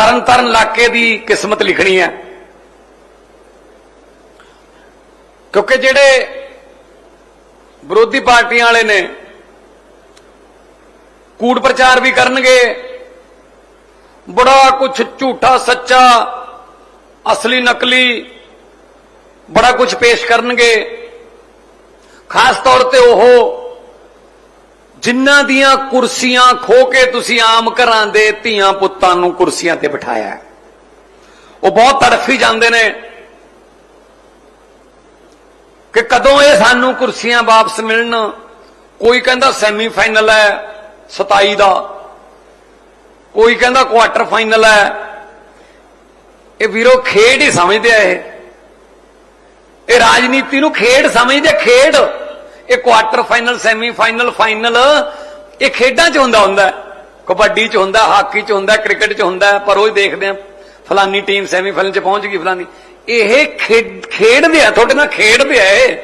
ਤਰਨ ਤਰਨ ਇਲਾਕੇ ਦੀ ਕਿਸਮਤ ਲਿਖਣੀ ਹੈ। ਕਿਉਂਕਿ ਜਿਹੜੇ ਵਿਰੋਧੀ ਪਾਰਟੀਆਂ ਵਾਲੇ ਨੇ ਕੂੜ ਪ੍ਰਚਾਰ ਵੀ ਕਰਨਗੇ, ਬੜਾ ਕੁਝ ਝੂਠਾ, ਸੱਚਾ, ਅਸਲੀ, ਨਕਲੀ, ਬੜਾ ਕੁਝ ਪੇਸ਼ ਕਰਨਗੇ। ਖਾਸ ਤੌਰ ਤੇ ਉਹ ਜਿਨ੍ਹਾਂ ਦੀਆਂ ਕੁਰਸੀਆਂ ਖੋ ਕੇ ਤੁਸੀਂ ਆਮ ਘਰਾਂ ਦੇ ਧੀਆਂ ਪੁੱਤਾਂ ਨੂੰ ਕੁਰਸੀਆਂ ਤੇ ਬਿਠਾਇਆ ਉਹ ਬਹੁਤ ਤੜਫੀ ਜਾਂਦੇ ਨੇ ਕਿ ਕਦੋਂ ਇਹ ਸਾਨੂੰ ਕੁਰਸੀਆਂ ਵਾਪਸ ਮਿਲਣ। ਕੋਈ ਕਹਿੰਦਾ ਸੈਮੀਫਾਈਨਲ ਹੈ 27 ਦਾ। ਕੋਈ ਕਹਿੰਦਾ ਕੁਆਟਰ ਫਾਈਨਲ ਹੈ। ਇਹ ਵੀਰੋ ਖੇਡ ਹੀ ਸਮਝਦੇ ਆ ਇਹ। ਇਹ ਰਾਜਨੀਤੀ ਨੂੰ ਖੇਡ ਸਮਝਦੇ ਖੇਡ। ਇਹ ਕੁਆਟਰ ਫਾਈਨਲ ਸੈਮੀਫਾਈਨਲ ਫਾਈਨਲ ਇਹ ਖੇਡਾਂ 'ਚ ਹੁੰਦਾ ਹੁੰਦਾ ਕਬੱਡੀ 'ਚ ਹੁੰਦਾ, ਹਾਕੀ 'ਚ ਹੁੰਦਾ, ਕ੍ਰਿਕਟ 'ਚ ਹੁੰਦਾ ਪਰ ਉਹ ਦੇਖਦੇ ਆ ਫਲਾਨੀ ਟੀਮ ਸੈਮੀਫਾਈਨਲ 'ਚ ਪਹੁੰਚ ਗਈ ਫਲਾਨੀ। ਇਹ ਖੇਡ- ਖੇਡਦੇ ਆ, ਤੁਹਾਡੇ ਨਾਲ ਖੇਡਦੇ ਆ ਇਹ।